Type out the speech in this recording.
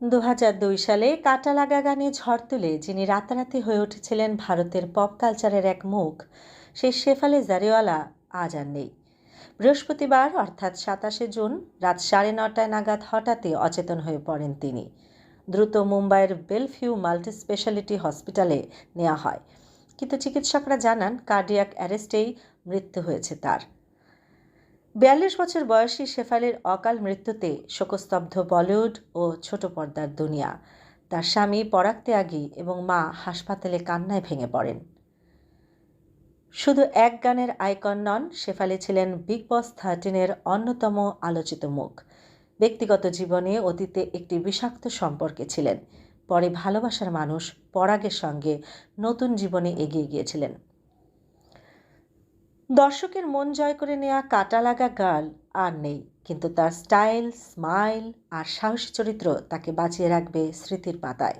দু দুই সালে কাটা লাগা গানে ঝড় তুলে যিনি রাতারাতি হয়ে উঠেছিলেন ভারতের পপ কালচারের এক মুখ, সেই শেফালি জারিওয়ালা আজ আর নেই। বৃহস্পতিবার, অর্থাৎ সাতাশে জুন, রাত সাড়ে নটায় নাগাদ হঠাৎই অচেতন হয়ে পড়েন তিনি। দ্রুত মুম্বাইয়ের বেলফিউ মাল্টি স্পেশালিটি হসপিটালে নেওয়া হয়। কিন্তু চিকিৎসকরা জানান, কার্ডিয়াক অ্যারেস্টেই মৃত্যু হয়েছে তার। বিয়াল্লিশ বছর বয়সী শেফালির অকাল মৃত্যুতে শোকস্তব্ধ বলিউড ও ছোট পর্দার দুনিয়া। তার স্বামী পরাগ ত্যাগী এবং মা হাসপাতালে কান্নায় ভেঙে পড়েন। শুধু এক গানের আইকন নন, শেফালি ছিলেন বিগ বস থার্টিনের অন্যতম আলোচিত মুখ। ব্যক্তিগত জীবনে অতীতে একটি বিষাক্ত সম্পর্কে ছিলেন। পরে ভালোবাসার মানুষ পরাগের সঙ্গে নতুন জীবনে এগিয়ে গিয়েছিলেন। দর্শকের মন জয় করে নেওয়া কাটা লাগা গার্ল আর নেই, কিন্তু তার স্টাইল, স্মাইল আর সাহসী চরিত্র তাকে বাঁচিয়ে রাখবে স্মৃতির পাতায়।